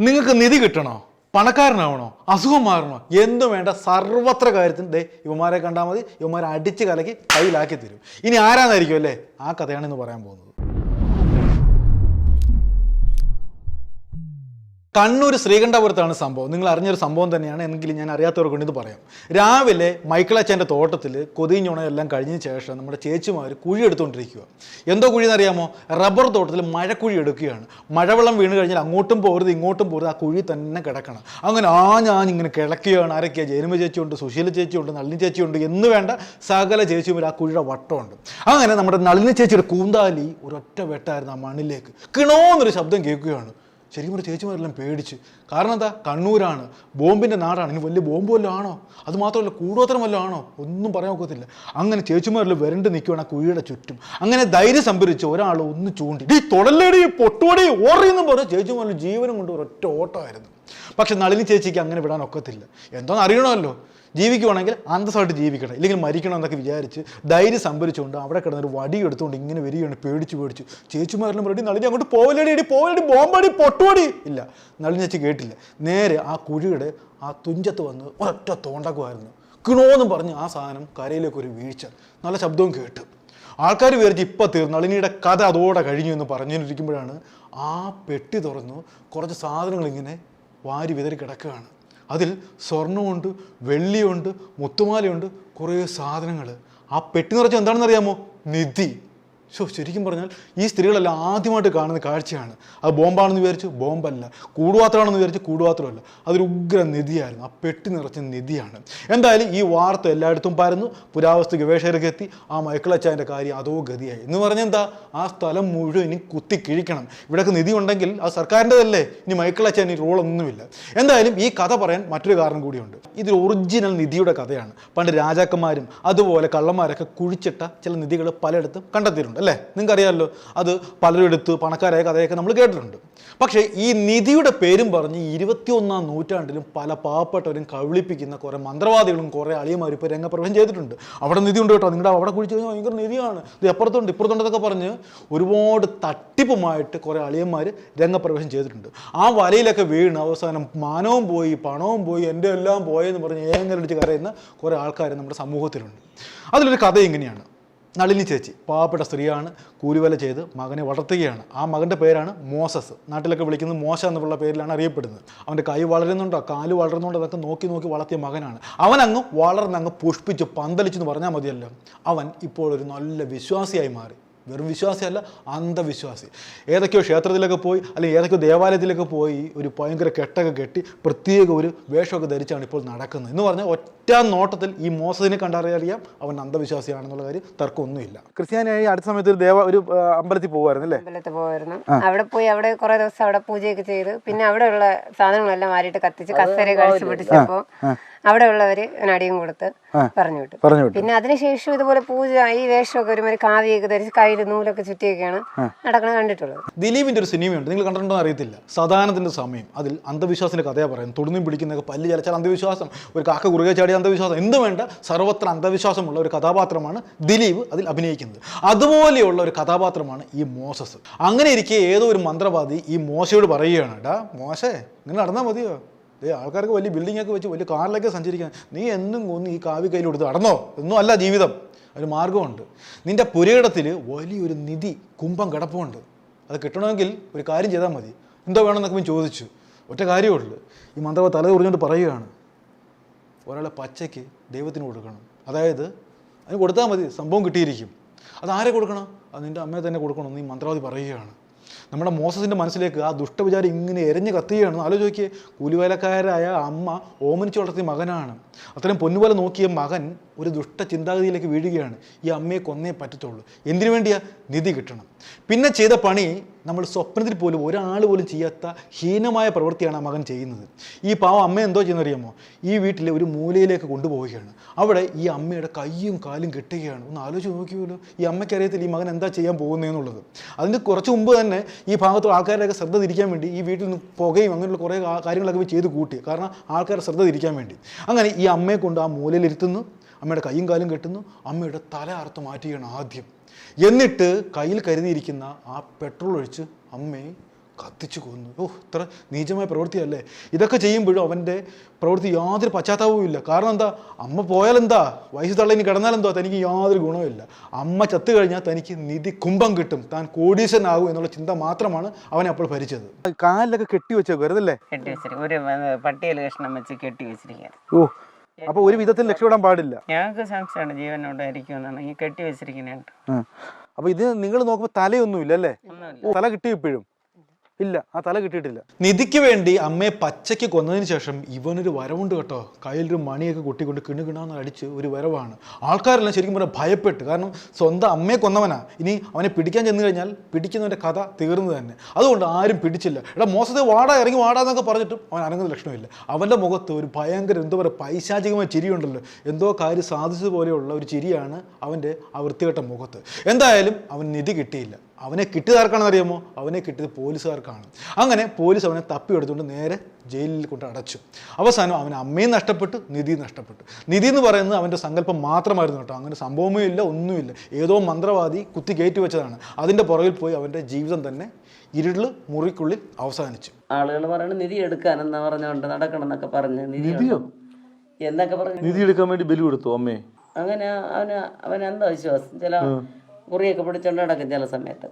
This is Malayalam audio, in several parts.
നിങ്ങൾക്ക് നിധി കിട്ടണോ? പണക്കാരനാവണോ? അസുഖം മാറണോ എന്തും വേണ്ട സർവത്ര കാര്യത്തിന്റെ ഇവന്മാരെ കണ്ടാൽ മതി. ഇവന്മാരെ അടിച്ച് കലക്കി കയ്യിലാക്കി തരും. ഇനി ആരാന്നായിരിക്കും അല്ലേ? ആ കഥയാണ് ഇന്ന് പറയാൻ പോകുന്നത്. കണ്ണൂർ ശ്രീകണ്ഠപുരത്താണ് സംഭവം. നിങ്ങൾ അറിഞ്ഞൊരു സംഭവം തന്നെയാണ് എങ്കിലും ഞാൻ അറിയാത്തവർക്ക് കൊണ്ട് ഇത് പറയാം. രാവിലെ മൈക്കിളച്ചന്റെ തോട്ടത്തിൽ കൊതിഞ്ഞുണയെല്ലാം കഴിഞ്ഞ ശേഷം നമ്മുടെ ചേച്ചിമാർ കുഴി എടുത്തുകൊണ്ടിരിക്കുക എന്തോ കുഴി എന്നറിയാമോ? റബ്ബർ തോട്ടത്തിൽ മഴക്കുഴി എടുക്കുകയാണ്. മഴവെള്ളം വീണ് കഴിഞ്ഞാൽ അങ്ങോട്ടും പോരുത് ഇങ്ങോട്ടും പോരുത് ആ കുഴി തന്നെ കിടക്കണം. അങ്ങനെ ആ ഞാൻ ഇങ്ങനെ കിടക്കുകയാണ് ആരൊക്കെയാണ് ജയനുമ ചേച്ചിയുണ്ട് സുശീല ചേച്ചിയുണ്ട് നളിനി ചേച്ചിയുണ്ട് എന്ന് വേണ്ട സകല ചേച്ചിമാർ ആ കുഴിയുടെ വട്ടമുണ്ട്. അങ്ങനെ നമ്മുടെ നളിനി ചേച്ചിയുടെ കൂന്താലി ഒരൊറ്റ വെട്ടായിരുന്നു ആ മണ്ണിലേക്ക്. കിണോന്നൊരു ശബ്ദം കേൾക്കുകയാണ്. ശരിക്കും ഒരു ചേച്ചിമാരെല്ലാം പേടിച്ച്. കാരണം എന്താ? കണ്ണൂരാണ്. ബോംബിന്റെ നാടാണ്. ഇനി വലിയ ബോംബ് വല്ലതും ആണോ? അത് മാത്രമല്ല കൂടോത്രം വല്ലതും ആണോ? ഒന്നും പറയാൻ ഒക്കത്തില്ല. അങ്ങനെ ചേച്ചിമാരിൽ വരണ്ട് നിൽക്കുകയാണ് ആ കുഴിയുടെ ചുറ്റും. അങ്ങനെ ധൈര്യം സംഭരിച്ച് ഒരാൾ ഒന്ന് ചൂണ്ടി. ഈ തൊടല്ലേടി പൊട്ടുവടി ഓറിയെന്നും പറഞ്ഞ് ചേച്ചിമാരിൽ ജീവനും കൊണ്ട് ഒരൊറ്റ ഓട്ടമായിരുന്നു. പക്ഷെ നളിനി ചേച്ചിക്ക് അങ്ങനെ വിടാൻ ഒക്കത്തില്ല. എന്തോന്ന് അറിയണമല്ലോ? ജീവിക്കുവാണെങ്കിൽ അന്തസ്സായിട്ട് ജീവിക്കണം. ഇല്ലെങ്കിൽ മരിക്കണം എന്നൊക്കെ വിചാരിച്ച് ധൈര്യം സംഭരിച്ചുകൊണ്ട് അവിടെ കിടന്നൊരു വടി എടുത്തുകൊണ്ട് ഇങ്ങനെ വരികയാണ് പേടിച്ച് പേടിച്ച്. ചേച്ചിമാരെല്ലാം റെഡി നളിനി അങ്ങോട്ട് പോവലടി അടി പോവലടി ബോംബടി പൊട്ടുവടി. ഇല്ല നളിനി ചേച്ചി കേട്ടില്ല. നേരെ ആ കുഴിയുടെ ആ തുഞ്ചത്ത് വന്ന് ഒരൊറ്റ തോണ്ടക്കുമായിരുന്നു. കിണോന്നും പറഞ്ഞ് ആ സാധനം കരയിലേക്ക് ഒരു വീഴ്ച. നല്ല ശബ്ദവും കേട്ടു. ആൾക്കാർ വിചാരിച്ച് ഇപ്പം തീർന്നു നളിനിയുടെ കഥ അതോടെ കഴിഞ്ഞു എന്ന് പറഞ്ഞുകൊണ്ടിരിക്കുമ്പോഴാണ് ആ പെട്ടി തുറന്നു കുറച്ച് സാധനങ്ങൾ ഇങ്ങനെ വാരി വിതറി കിടക്കുകയാണ്. അതിൽ സ്വർണമുണ്ട് വെള്ളിയുണ്ട് മുത്തുമാലയുണ്ട് കുറേ സാധനങ്ങൾ. ആ പെട്ടി നിറച്ച എന്താണെന്ന് അറിയാമോ നിധി. ശോ ശരിക്കും പറഞ്ഞാൽ ഈ സ്ത്രീകളെല്ലാം ആദ്യമായിട്ട് കാണുന്ന കാഴ്ചയാണ്. അത് ബോംബാണെന്ന് വിചാരിച്ചു ബോംബല്ല. കൂടുപാത്രമാണെന്ന് വിചാരിച്ചു കൂടുപാത്രമല്ല. അതൊരു ഉഗ്ര നിധിയായിരുന്നു ആ പെട്ടി നിറച്ച നിധിയാണ്. എന്തായാലും ഈ വാർത്ത എല്ലായിടത്തും പരന്നു. പുരാവസ്തു ഗവേഷകർക്ക് എത്തി. ആ മൈക്കിളച്ചാന്റെ കാര്യം അതോ ഗതിയായി. എന്ന് പറഞ്ഞാൽ എന്താ? ആ സ്ഥലം മുഴുവൻ ഇനി കുത്തി കിഴിക്കണം. ഇവിടെയൊക്കെ നിധി ഉണ്ടെങ്കിൽ അത് സർക്കാരിന്റെതല്ലേ? ഇനി മൈക്കിളച്ചാൻ ഈ റോളൊന്നുമില്ല. എന്തായാലും ഈ കഥ പറയാൻ മറ്റൊരു കാരണം കൂടിയുണ്ട്. ഇത് ഒറിജിനൽ നിധിയുടെ കഥയാണ്. പണ്ട് രാജാക്കന്മാരും അതുപോലെ കള്ളന്മാരൊക്കെ കുഴിച്ചിട്ട ചില നിധികൾ പലയിടത്തും കണ്ടെത്തിയിട്ടുണ്ട്. അല്ലേ? നിങ്ങൾക്കറിയാമല്ലോ അത് പലരും എടുത്ത് പണക്കാരായ കഥയൊക്കെ നമ്മൾ കേട്ടിട്ടുണ്ട്. പക്ഷേ ഈ നിധിയുടെ പേരും പറഞ്ഞ് ഇരുപത്തിയൊന്നാം നൂറ്റാണ്ടിലും പല പാവപ്പെട്ടവരും കവിളിപ്പിക്കുന്ന കുറേ മന്ത്രവാദികളും കുറേ അളിയന്മാരും ഇപ്പോൾ രംഗപ്രവേശം ചെയ്തിട്ടുണ്ട്. അവിടെ നിധി ഉണ്ട് കേട്ടോ. നിങ്ങളുടെ അവിടെ കുഴിച്ച് കഴിഞ്ഞാൽ ഭയങ്കര നിധിയാണ്. ഇത് എപ്പുറത്തുണ്ട് ഇപ്പുറത്തുണ്ടെന്നൊക്കെ പറഞ്ഞ് ഒരുപാട് തട്ടിപ്പുമായിട്ട് കുറേ അളിയന്മാർ രംഗപ്രവേശം ചെയ്തിട്ടുണ്ട്. ആ വലയിലൊക്കെ വീണ് അവസാനം മാനവും പോയി പണവും പോയി എന്റെ എല്ലാം പോയെന്ന് പറഞ്ഞ് ഏങ്ങലടിച്ച് കരയുന്ന കുറേ ആൾക്കാർ നമ്മുടെ സമൂഹത്തിലുണ്ട്. അതിലൊരു കഥ ഇങ്ങനെയാണ്. നളിനി ചേച്ചി പാവപ്പെട്ട സ്ത്രീയാണ് കൂലിവല ചെയ്ത് മകനെ വളർത്തുകയാണ്. ആ മകന്റെ പേരാണ് മോസസ്. നാട്ടിലൊക്കെ വിളിക്കുന്നത് മോശ എന്നുള്ള പേരിലാണ് അറിയപ്പെടുന്നത്. അവന്റെ കൈ വളരുന്നുണ്ടോ കാൽ വളരുന്നുണ്ടോ അതൊക്കെ നോക്കി നോക്കി വളർത്തിയ മകനാണ്. അവൻ അങ്ങ് വളർന്നങ്ങ് പുഷ്പിച്ച് പന്തലിച്ചു എന്ന് പറഞ്ഞാൽ മതിയല്ലോ. അവൻ ഇപ്പോൾ ഒരു നല്ല വിശ്വാസിയായി മാറി. വെറും വിശ്വാസിയല്ല അന്ധവിശ്വാസി. ഏതൊക്കെയോ ക്ഷേത്രത്തിലൊക്കെ പോയി അല്ലെങ്കിൽ ഏതൊക്കെയോ ദേവാലയത്തിലൊക്കെ പോയി ഒരു ഭയങ്കര കെട്ടൊക്കെ കെട്ടി പ്രത്യേക ഒരു വേഷമൊക്കെ ധരിച്ചാണ് ഇപ്പോൾ നടക്കുന്നത്. എന്ന് പറഞ്ഞാൽ ഒറ്റ നോട്ടത്തിൽ ഈ മോസത്തിനെ കണ്ടറിയാം അവൻ അന്ധവിശ്വാസിയാണെന്നുള്ള കാര്യം തർക്കമൊന്നുമില്ല. ക്രിസ്ത്യാനിയായി അടുത്ത സമയത്ത് ഒരു ദേവ ഒരു അമ്പലത്തിൽ പോകുമായിരുന്നു അല്ലേ? അമ്പലത്തിൽ പോകുമായിരുന്നു. അവിടെ പോയി അവിടെ കുറെ ദിവസം അവിടെ പൂജയൊക്കെ ചെയ്ത് പിന്നെ അവിടെയുള്ള സാധനങ്ങളെല്ലാം മാറിയിട്ട് കത്തിച്ച് കസേര കഴിച്ചു പിടിച്ചപ്പോ അവിടെ ഉള്ളവര് നടിയും കൊടുത്ത് പറഞ്ഞു വിട്ടു പറഞ്ഞു വിട്ടു പിന്നെ അതിനുശേഷം ഇതുപോലെ പൂജ ഈ വേഷമൊക്കെ ഒരുമാതിരി കാവിയൊക്കെ ധരിച്ച് കയ്യിൽ നൂലൊക്കെ ചുറ്റിയൊക്കെയാണ് നടക്കുന്നത് കണ്ടിട്ടുള്ളത്. ദിലീപിന്റെ ഒരു സിനിമയുണ്ട് നിങ്ങൾ കണ്ടിട്ടുണ്ടോ അറിയത്തില്ല. സദാനത്തിന്റെ സമയം അതിൽ അന്ധവിശ്വാസത്തിന്റെ കഥയാ പറയുന്നത്. തൊടുന്നും പിടിക്കുന്നൊക്കെ പല്ല് ചലച്ചാൽ അന്ധവിശ്വാസം ഒരു കാക്ക കുറുകെ ചാടിയ അന്ധവിശ്വാസം എന്ത് വേണ്ട സർവത്ര അന്ധവിശ്വാസമുള്ള ഒരു കഥാപാത്രമാണ് ദിലീപ് അതിൽ അഭിനയിക്കുന്നത്. അതുപോലെയുള്ള ഒരു കഥാപാത്രമാണ് ഈ മോസസ്. അങ്ങനെ ഇരിക്കെ ഏതോ ഒരു മന്ത്രവാദി ഈ മോശയോട് പറയുകയാണ് ഡാ മോശേ ഇങ്ങനെ നടന്നാൽ മതിയോ? ഏ ആൾക്കാർക്ക് വലിയ ബിൽഡിംഗ് ഒക്കെ വെച്ച് വലിയ കാറിലൊക്കെ സഞ്ചരിക്കാൻ. നീ എന്നും കൊന്ന് ഈ കാവി കയ്യിൽ കൊടുത്ത് നടന്നോ? ഒന്നും അല്ല ജീവിതം. ഒരു മാർഗമുണ്ട് നിന്റെ പുരയിടത്തിൽ വലിയൊരു നിധി കുംഭം കിടപ്പുണ്ട്. അത് കിട്ടണമെങ്കിൽ ഒരു കാര്യം ചെയ്താൽ മതി. എന്തോ വേണമെന്നൊക്കെ ചോദിച്ചു. ഒറ്റ കാര്യമേ ഉള്ളൂ. ഈ മന്ത്രവ തല കുറിഞ്ഞുകൊണ്ട് പറയുകയാണ്. ഒരാളെ പച്ചയ്ക്ക് ദൈവത്തിന് കൊടുക്കണം. അതായത് അതിന് കൊടുത്താൽ മതി. സംഭവം കിട്ടിയിരിക്കും. അത് ആരെ കൊടുക്കണം? അത് നിന്റെ അമ്മയെ തന്നെ കൊടുക്കണം ഈ മന്ത്രവാദി പറയുകയാണ്. നമ്മുടെ മോസസിന്റെ മനസ്സിലേക്ക് ആ ദുഷ്ടവിചാരം ഇങ്ങനെ എരിഞ്ഞ് കത്തുകയാണ്. ആലോചിക്കുക കൂലിവേലക്കാരായ അമ്മ ഓമനിച്ച് വളർത്തിയ മകനാണ്. അത്രയും പൊന്നുപോലെ നോക്കിയ മകൻ ഒരു ദുഷ്ട ചിന്താഗതിയിലേക്ക് വീഴുകയാണ്. ഈ അമ്മയെ കൊന്നേ പറ്റത്തുള്ളൂ. എന്തിനു വേണ്ടിയാ? നിധി കിട്ടണം. പിന്നെ ചെയ്ത പണി നമ്മൾ സ്വപ്നത്തിൽ പോലും ഒരാൾ പോലും ചെയ്യാത്ത ഹീനമായ പ്രവൃത്തിയാണ് ആ മകൻ ചെയ്യുന്നത്. ഈ പാവം അമ്മ എന്തോ ചെയ്യുന്നറിയാമോ? ഈ വീട്ടിലെ ഒരു മൂലയിലേക്ക് കൊണ്ടുപോവുകയാണ്. അവിടെ ഈ അമ്മയുടെ കൈയും കാലും കെട്ടുകയാണ്. ഒന്ന് ആലോചിച്ച് നോക്കിയല്ലോ ഈ അമ്മയ്ക്ക് അറിയത്തില്ല ഈ മകൻ എന്താ ചെയ്യാൻ പോകുന്നതെന്നുള്ളത് അതിന് കുറച്ച് മുമ്പ് തന്നെ ഈ ഭാഗത്ത് ആൾക്കാരുടെയൊക്കെ ശ്രദ്ധ തിരിക്കാൻ വേണ്ടി ഈ വീട്ടിൽ നിന്ന് പുകയും അങ്ങനെയുള്ള കുറേ കാര്യങ്ങളൊക്കെ ചെയ്ത് കൂട്ടി. കാരണം ആൾക്കാരുടെ ശ്രദ്ധ തിരിക്കാൻ വേണ്ടി. അങ്ങനെ ഈ അമ്മയെ കൊണ്ട് ആ മൂലയിലിരുത്തുന്നു അമ്മയുടെ കൈയും കാലും കെട്ടുന്നു. അമ്മയുടെ തല അറുത്ത് മാറ്റുകയാണ് ആദ്യം. എന്നിട്ട് കയ്യിൽ കരുതിയിരിക്കുന്ന ആ പെട്രോൾ ഒഴിച്ച് അമ്മയെ കത്തിച്ചു കൊന്നു. ഓ ഇത്ര നീചമായ പ്രവൃത്തിയല്ലേ? ഇതൊക്കെ ചെയ്യുമ്പോഴും അവന്റെ പ്രവൃത്തി യാതൊരു പശ്ചാത്താപവും ഇല്ല. കാരണം എന്താ? അമ്മ പോയാലെന്താ? വയസ്സ് തള്ളി കിടന്നാലെന്തോ തനിക്ക് യാതൊരു ഗുണവുമില്ല. അമ്മ ചത്തു കഴിഞ്ഞാൽ തനിക്ക് നിധി കുംഭം കിട്ടും. താൻ കോടീശ്വരനാകും എന്നുള്ള ചിന്ത മാത്രമാണ് അവനെ അപ്പോൾ ഭരിച്ചത്. കാലിലൊക്കെ കെട്ടി വെച്ചേക്കും വെറുതല്ലേ കെട്ടി വെച്ചിരിക്കും. ഒരു പട്ടിയൽ കഷ്ണം വെച്ച് കെട്ടി വെച്ചിരിക്കുക ഓ അപ്പൊ ഒരു വിധത്തിൽ രക്ഷപ്പെടാൻ പാടില്ല. ഞങ്ങൾക്ക് സംശയമാണ് ജീവനോടായിരിക്കുമെന്നാണ് ഈ കെട്ടി വെച്ചിരിക്കുന്നത് അപ്പൊ ഇത് നിങ്ങൾ നോക്കുമ്പോൾ തലയൊന്നുമില്ല അല്ലേ? തല കിട്ടി ഇപ്പോഴും. ഇല്ല ആ തല കിട്ടിയിട്ടില്ല. നിധിക്ക് വേണ്ടി അമ്മയെ പച്ചയ്ക്ക് കൊന്നതിന് ശേഷം ഇവനൊരു വരവുണ്ട് കേട്ടോ. കയ്യിലൊരു മണിയൊക്കെ കൊട്ടിക്കൊണ്ട് കിണുകിണാന്ന് അടിച്ച് ഒരു വരവാണ്. ആൾക്കാരെല്ലാം ശരിക്കും പറഞ്ഞാൽ ഭയപ്പെട്ട്. കാരണം സ്വന്തം അമ്മയെ കൊന്നവനാ. ഇനി അവനെ പിടിക്കാൻ ചെന്ന് കഴിഞ്ഞാൽ പിടിക്കുന്നവന്റെ കഥ തീർന്നു തന്നെ. അതുകൊണ്ട് ആരും പിടിച്ചില്ല. എടാ മോശത്തെ വാടാ ഇറങ്ങി വാടാന്നൊക്കെ പറഞ്ഞിട്ടും അവൻ അനങ്ങുന്ന ലക്ഷണമില്ല. അവന്റെ മുഖത്ത് ഒരു ഭയങ്കര എന്തോ പറയുക പൈശാചികമായ ചിരിയുണ്ടല്ലോ. എന്തോ കാര്യം സാധിച്ചതുപോലെയുള്ള ഒരു ചിരിയാണ് അവന്റെ ആ വൃത്തികെട്ട മുഖത്ത്. എന്തായാലും അവൻ നിധി കിട്ടിയില്ല. അവനെ കിട്ടിയതാർക്കാണെന്ന് അറിയാമോ അവനെ കിട്ടിയത് പോലീസുകാർക്കാണ്. അങ്ങനെ പോലീസ് അവനെ തപ്പിയെടുത്തുകൊണ്ട് നേരെ ജയിലിൽ കൊണ്ട് അടച്ചു. അവസാനം അവൻ അമ്മയും നഷ്ടപ്പെട്ടു നിധി നഷ്ടപ്പെട്ടു. നിധി എന്ന് പറയുന്നത് അവന്റെ സങ്കല്പം മാത്രമായിരുന്നു കേട്ടോ. അങ്ങനെ സംഭവമേ ഇല്ല ഒന്നുമില്ല. ഏതോ മന്ത്രവാദി കുത്തി കയറ്റി വെച്ചതാണ്. അതിന്റെ പുറകിൽ പോയി അവന്റെ ജീവിതം തന്നെ ഇരുളിൽ മുറിക്കുള്ളിൽ അവസാനിച്ചു. ആളുകൾ പറയുന്നത് നിധി എടുക്കാനെന്ന് പറഞ്ഞുകൊണ്ട് നടക്കണം എന്നൊക്കെ പറഞ്ഞ് നിധിയോ? എന്നൊക്കെ പറഞ്ഞു നിധി എടുക്കാൻ വേണ്ടി ബലി കൊടുത്തു അമ്മേ? അങ്ങനെ അവന് അവൻ എന്താ വിശ്വാസം ചില കുറിയൊക്കെ പിടിച്ചോണ്ട് നടക്കും ചില സമയത്ത്.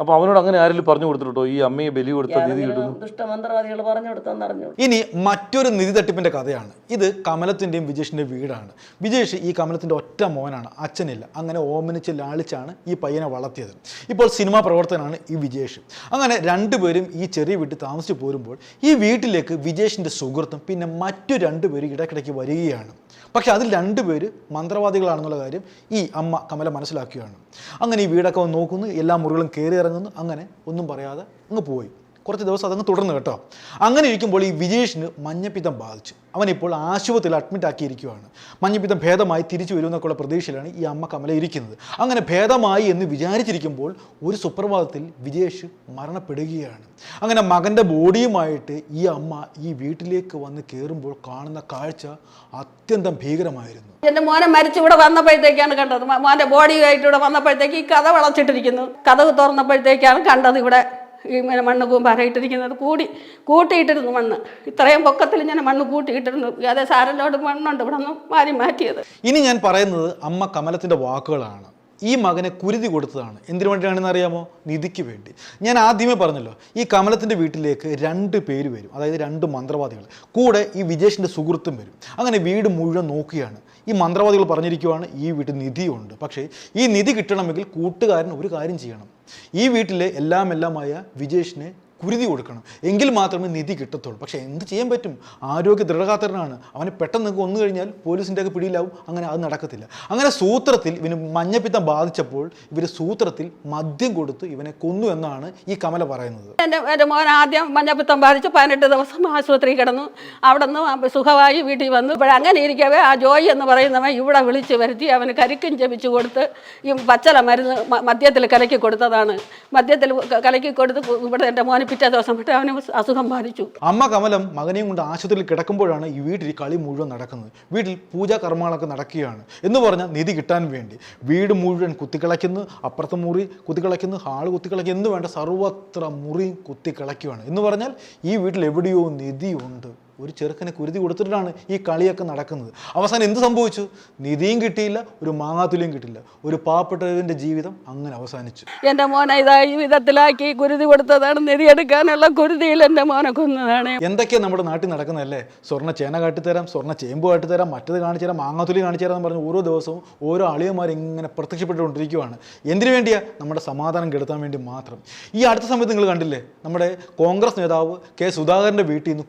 അപ്പൊ അവനോട് അങ്ങനെ ആരെങ്കിലും പറഞ്ഞു കൊടുത്തിട്ടോ ഈ അമ്മയെ ബലി കൊടുത്ത നിധി കിട്ടുന്നു. ദുഷ്ടമന്ത്രവാദികൾ പറഞ്ഞു കൊടുത്തെന്ന് അറിഞ്ഞു. ഇനി മറ്റൊരു നിധി തട്ടിപ്പിന്റെ കഥയാണ്. ഇത് കമലത്തിന്റെയും വിജേഷിന്റെ വീടാണ്. വിജേഷ് ഈ കമലത്തിന്റെ ഒറ്റ മോനാണ്. അച്ഛനില്ല. അങ്ങനെ ഓമനിച്ച് ലാളിച്ചാണ് ഈ പയ്യനെ വളർത്തിയത്. ഇപ്പോൾ സിനിമാ പ്രവർത്തനാണ് ഈ വിജേഷ്. അങ്ങനെ രണ്ടുപേരും ഈ ചെറിയ വീട്ടിൽ താമസിച്ചു പോരുമ്പോൾ ഈ വീട്ടിലേക്ക് വിജേഷിന്റെ സുഹൃത്തും പിന്നെ മറ്റു രണ്ടുപേരും ഇടയ്ക്കിടയ്ക്ക് വരികയാണ്. പക്ഷെ അതിൽ രണ്ടുപേര് മന്ത്രവാദികളാണെന്നുള്ള കാര്യം ഈ അമ്മ കമല മനസ്സിലാക്കുകയാണ്. അങ്ങനെ ഈ വീടൊക്കെ നോക്കുന്നു എല്ലാ മുറികളും കയറി ഇറങ്ങുന്നു അങ്ങനെ ഒന്നും പറയാതെ അങ്ങ് പോയി. കുറച്ച് ദിവസം അതങ്ങ് തുടർന്നു കേട്ടോ. അങ്ങനെ ഇരിക്കുമ്പോൾ ഈ വിജേഷിന് മഞ്ഞപ്പിത്തം ബാധിച്ചു. അവനിപ്പോൾ ആശുപത്രിയിൽ അഡ്മിറ്റ് ആക്കിയിരിക്കുകയാണ്. മഞ്ഞപ്പിത്തം ഭേദമായി തിരിച്ചു വരുമെന്നൊക്കെയുള്ള പ്രതീക്ഷയിലാണ് ഈ അമ്മ കമല ഇരിക്കുന്നത്. അങ്ങനെ ഭേദമായി എന്ന് വിചാരിച്ചിരിക്കുമ്പോൾ ഒരു സുപ്രഭാതത്തിൽ വിജേഷ് മരണപ്പെടുകയാണ്. അങ്ങനെ മകന്റെ ബോഡിയുമായിട്ട് ഈ അമ്മ ഈ വീട്ടിലേക്ക് വന്ന് കയറുമ്പോൾ കാണുന്ന കാഴ്ച അത്യന്തം ഭീകരമായിരുന്നു. എന്റെ മോനെ മരിച്ച് ഇവിടെ വന്നപ്പോഴത്തേക്കാണ് കണ്ടത്. മോന്റെ മോന്റെ ബോഡിയായിട്ട് ഇവിടെ വന്നപ്പോഴത്തേക്ക് ഈ കഥ വളച്ചിട്ടിരിക്കുന്നു കഥ തുറന്നപ്പോഴത്തേക്കാണ് കണ്ടത് ഇവിടെ. ഈ ഇങ്ങനെ മണ്ണ് കൂമ്പാരയിട്ടിരിക്കുന്നത് കൂടി കൂട്ടിയിട്ടിരുന്നു മണ്ണ്. ഇത്രയും പൊക്കത്തിൽ ഞാൻ മണ്ണ് കൂട്ടിയിട്ടിരുന്നു. അതേ സാരലോട് മണ്ണുണ്ട് ഇവിടെ നിന്ന് മാറി മാറ്റിയത്. ഇനി ഞാൻ പറയുന്നത് അമ്മ കമലത്തിന്റെ വാക്കുകളാണ്. ഈ മകനെ കുരുതി കൊടുത്തതാണ്. എന്തിനു വേണ്ടിയാണെന്ന് അറിയാമോ? നിധിക്ക് വേണ്ടി. ഞാൻ ആദ്യമേ പറഞ്ഞല്ലോ ഈ കമലത്തിന്റെ വീട്ടിലേക്ക് രണ്ട് പേര് വരും. അതായത് രണ്ട് മന്ത്രവാദികൾ. കൂടെ ഈ വിജേഷിന്റെ സുഹൃത്തും വരും. അങ്ങനെ വീട് മുഴുവൻ നോക്കുകയാണ്. ഈ മന്ത്രവാദികൾ പറഞ്ഞിരിക്കുവാണ് ഈ വീട്ടിൽ നിധിയുണ്ട്. പക്ഷേ ഈ നിധി കിട്ടണമെങ്കിൽ കൂട്ടുകാരൻ ഒരു കാര്യം ചെയ്യണം. ഈ വീട്ടിലെ എല്ലാം എല്ലാമായ വിജേഷിനെ കുരുതി കൊടുക്കണം. എങ്കിൽ മാത്രമേ നിധി കിട്ടത്തുള്ളൂ. പക്ഷേ എന്ത് ചെയ്യാൻ പറ്റും? ആരോഗ്യ ദൃഢകാത്തരനാണ് അവനെ പെട്ടെന്ന് കൊന്നു കഴിഞ്ഞാൽ പോലീസിന്റെ ഒക്കെ പിടിയിലാവും. അങ്ങനെ അത് നടക്കത്തില്ല. അങ്ങനെ സൂത്രത്തിൽ ഇവന് മഞ്ഞപ്പിത്തം ബാധിച്ചപ്പോൾ ഇവർ സൂത്രത്തിൽ മദ്യം കൊടുത്ത് ഇവനെ കൊന്നു എന്നാണ് ഈ കമല പറയുന്നത്. എന്റെ എന്റെ മോൻ ആദ്യം മഞ്ഞപ്പിത്തം ബാധിച്ച് പതിനെട്ട് ദിവസം ആശുപത്രി കിടന്നു. അവിടെ നിന്ന് സുഖമായി വീട്ടിൽ വന്നു. ഇപ്പോൾ അങ്ങനെ ഇരിക്കവേ ആ ജോയി എന്ന് പറയുന്നവൻ ഇവിടെ വിളിച്ച് വരുത്തി അവന് കരിക്കും ജപിച്ചു കൊടുത്ത് ഈ പച്ചല മരുന്ന് മദ്യത്തിൽ കലക്കി കൊടുത്തതാണ്. മദ്യത്തിൽ കലക്കി കൊടുത്ത് ഇവിടെ എന്റെ മോന് പിറ്റേ ദിവസം പക്ഷേ അവന് അസുഖം ബാധിച്ചു. അമ്മ കമലം മകനെയും കൊണ്ട് ആശുപത്രിയിൽ കിടക്കുമ്പോഴാണ് ഈ വീട്ടിൽ കളി മുഴുവൻ നടക്കുന്നത്. വീട്ടിൽ പൂജാ കർമ്മങ്ങളൊക്കെ നടക്കുകയാണ്. എന്ന് പറഞ്ഞാൽ നിധി കിട്ടാൻ വേണ്ടി. വീട് മുഴുവൻ കുത്തിക്കിളയ്ക്കുന്നു അപ്പുറത്തെ മുറി കുത്തിക്കിളയ്ക്കുന്നു ഹാൾ കുത്തിക്കിളയ്ക്കുന്നു എന്ന് വേണ്ട സർവത്ര മുറി കുത്തിക്കിളയ്ക്കുകയാണ് എന്ന് പറഞ്ഞാൽ ഈ വീട്ടിൽ എവിടെയോ നിധിയുണ്ട്. ഒരു ചെറുക്കനെ കുരുതി കൊടുത്തിട്ടാണ് ഈ കളിയൊക്കെ നടക്കുന്നത്. അവസാനം എന്ത് സംഭവിച്ചു? നിധിയും കിട്ടിയില്ല ഒരു മാങ്ങാത്തുലിയും കിട്ടില്ല. ഒരു പാവപ്പെട്ടവന്റെ ജീവിതം അങ്ങനെ അവസാനിച്ചു. എന്റെ മോനെ ഇതാ ഈ വിധത്തിലാക്കി കുരുതി കൊടുത്തതാണ്. നിധി എടുക്കാനുള്ള കുരുതിയിൽ എന്റെ മോനെ കൊന്നതാണ്. എന്തൊക്കെയാണ് നമ്മുടെ നാട്ടിൽ നടക്കുന്നതല്ലേ? സ്വർണ ചേന കാട്ടിത്തരാം സ്വർണ ചേമ്പ് കാട്ടിത്തരാം മറ്റത് കാണിച്ചു തരാം മാങ്ങാത്തുലി കാണിച്ചു തരാം എന്ന് പറഞ്ഞ് ഓരോ ദിവസവും ഓരോ അളിയന്മാർ ഇങ്ങനെ പ്രത്യക്ഷപ്പെട്ടുകൊണ്ടിരിക്കുകയാണ് എന്തിനു വേണ്ടിയാ? നമ്മുടെ സമാധാനം കെടുത്താൻ വേണ്ടി മാത്രം. ഈ അടുത്ത സമയത്ത് നിങ്ങൾ കണ്ടില്ലേ? നമ്മുടെ കോൺഗ്രസ് നേതാവ് കെ സുധാകരന്റെ വീട്ടിൽ നിന്ന്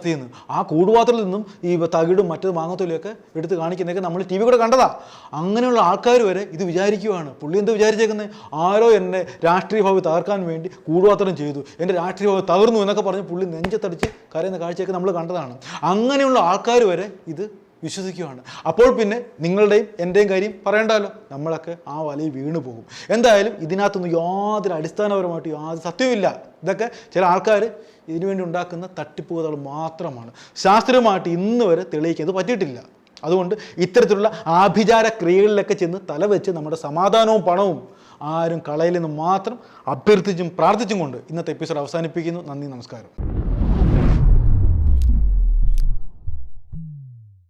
കണ്ടെത്തിയെന്ന് ആ കൂടുപാത്രത്തിൽ നിന്നും ഈ തകിടും മറ്റത് മാങ്ങത്തൊലിയൊക്കെ എടുത്ത് കാണിക്കുന്നതൊക്കെ നമ്മൾ ടി വി കൂടെ കണ്ടതാ. അങ്ങനെയുള്ള ആൾക്കാർ വരെ ഇത് വിചാരിക്കുവാണ്. പുള്ളി എന്ത് വിചാരിച്ചേക്കുന്നത് ആരോ എന്നെ രാഷ്ട്രീയ ഭാവി തകർക്കാൻ വേണ്ടി കൂടുപാത്രം ചെയ്തു. എന്റെ രാഷ്ട്രീയ ഭാവി തകർന്നു എന്നൊക്കെ പറഞ്ഞ് പുള്ളി നെഞ്ചത്തടിച്ച് കരയുന്ന കാഴ്ചയൊക്കെ നമ്മൾ കണ്ടതാണ്. അങ്ങനെയുള്ള ആൾക്കാർ വരെ ഇത് വിശ്വസിക്കുകയാണ് അപ്പോൾ പിന്നെ നിങ്ങളുടെയും എന്റെയും കാര്യം പറയണ്ടല്ലോ നമ്മളൊക്കെ ആ വലയിൽ വീണു പോകും. എന്തായാലും ഇതിനകത്തൊന്നും യാതൊരു അടിസ്ഥാനപരമായിട്ട് യാതൊരു സത്യവുമില്ല. ഇതൊക്കെ ചില ആൾക്കാർ ഇതിനുവേണ്ടി ഉണ്ടാക്കുന്ന തട്ടിപ്പുകഥകൾ മാത്രമാണ്. ശാസ്ത്രീയമായിട്ട് ഇന്ന് വരെ തെളിയിക്കുന്നത് പറ്റിയിട്ടില്ല. അതുകൊണ്ട് ഇത്തരത്തിലുള്ള ആഭിചാര ക്രിയകളിലൊക്കെ ചെന്ന് തലവെച്ച് നമ്മുടെ സമാധാനവും പണവും ആരും കളയിലെന്ന് മാത്രം അഭ്യർത്ഥിച്ചും പ്രാർത്ഥിച്ചും കൊണ്ട് ഇന്നത്തെ എപ്പിസോഡ് അവസാനിപ്പിക്കുന്നു. നന്ദി നമസ്കാരം.